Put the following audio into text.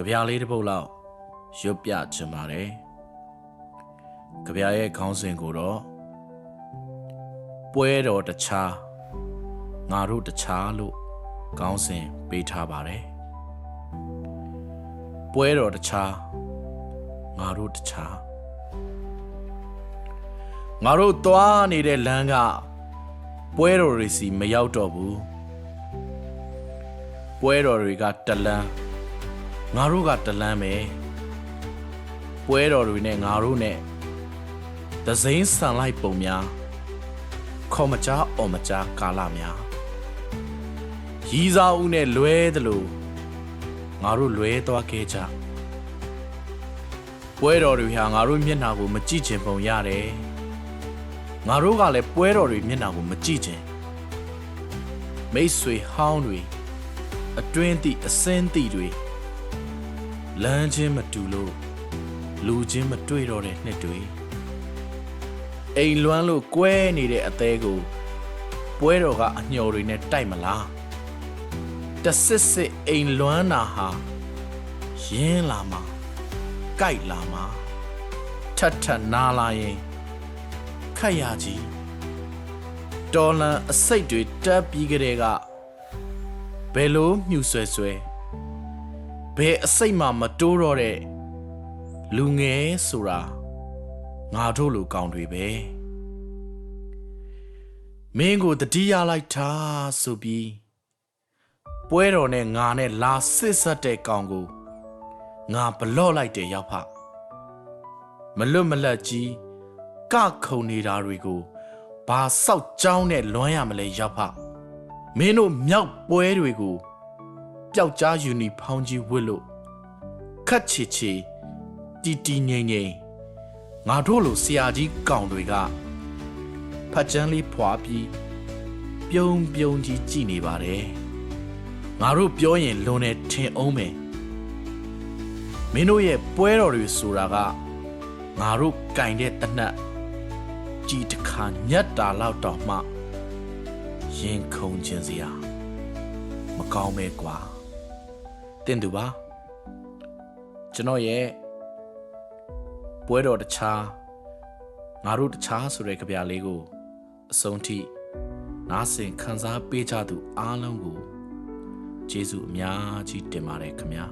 ကြပြလေးတစ်ပုဒ်လောက်ရွတ်ပြချင်ပါတယ်ကြပြရဲ့ခေါင်းစဉ်ကိုတော့ပွဲတော်တခြားငါတို့တခြားလို့ခေါင်းစဉ်ပေးထားပါတယ်ပွဲတော်တခြားငါတို့တခြားငါတို့သွားနေတဲ့လမ်းကပွဲတော်တွေစီမရောက်တော့ဘူးပွဲတော်တွေကတလန်း ငါတို့ကတလန်းပဲပွဲတော်တွေနဲ့ငါတို့နဲ့သစိမ်းဆန်လိုက်ပုံများခေါ်မကြားအော်မကြားကာလများရီးစားဦးနဲ့လွဲသလိုငါတို့လွဲသွားခဲ့ကြပွဲတော်တွေဟာငါတို့မျက်နှာကိုမကြည့်ချင်ပုံရတယ်ငါတို့ကလည်းပွဲတော်တွေမျက်နှာကိုမကြည့်ချင်မိတ်ဆွေဟောင်းတွေအတွင်းသည့်အစင်းသည့်တွေ လမ်းချင်းမတူလို့လူချင်းမတွေ့တော့တဲ့နှစ်တွေအိမ်လွမ်းလို့ကွဲနေတဲ့အသေးကိုပွဲတော်ကအညှော်တွေနဲ့တိုက်မလားတစစ်စစ်အိမ်လွမ်းတာဟာရင်းလာမှာကြိုက်လာမှာထတ်ထတ်နားလာရင်ခက်ရကြီးတော်လန်အစိတ်တွေတက်ပြီးကြတဲ့ကဘယ်လိုမြူဆွဲဆွဲ ဘယ်အစိတ်မှမတိုးတော့တဲ့လူငယ်ဆိုတာငါတို့လူကောင်းတွေပဲမင်းကိုတတိယလိုက်တာဆိုပြီးပွဲတော်နဲ့ငါနဲ့လာစစ်ဆက်တဲ့ကောင်ကိုငါဘလော့လိုက်တယ်ရောက်ဖမလွတ်မလပ်ကြီးကခုန်နေတာတွေကိုဘာစောက်ကြောင်းနဲ့လွမ်းရမလဲရောက်ဖမင်းတို့မြောက်ပွဲတွေကို ပျောက်ကြားယူနီဖောင်းကြီးဝစ်လို့ခတ်ချီချီတီတီငိမ့်ငိမ့်ငါတို့လိုဆရာကြီးကောင်တွေကဖတ်ချမ်းလေးဖွာပြီးပြုံးပြုံးကြီးကြည်နေပါတယ်ငါတို့ပြောရင်လွန်နေထင်အောင်မယ်မင်းတို့ရဲ့ပွဲတော်တွေဆိုတာကငါတို့ကင်တဲ့တနတ်ကြည်တစ်ခါညက်တာလောက်တော့မှရင်ခုန်ခြင်းစရာမကောင်းပဲကွာ တင်သူပါကျွန်တော်ရဲ့ပွဲတော်တခြားငါတို့တခြားဆိုတဲ့ကြပြလေးကိုအဆုံးထိနားဆင်ခန်းစားပေးကြသူအားလုံးကိုကျေးဇူးအများကြီးတင်ပါတယ်ခင်ဗျာ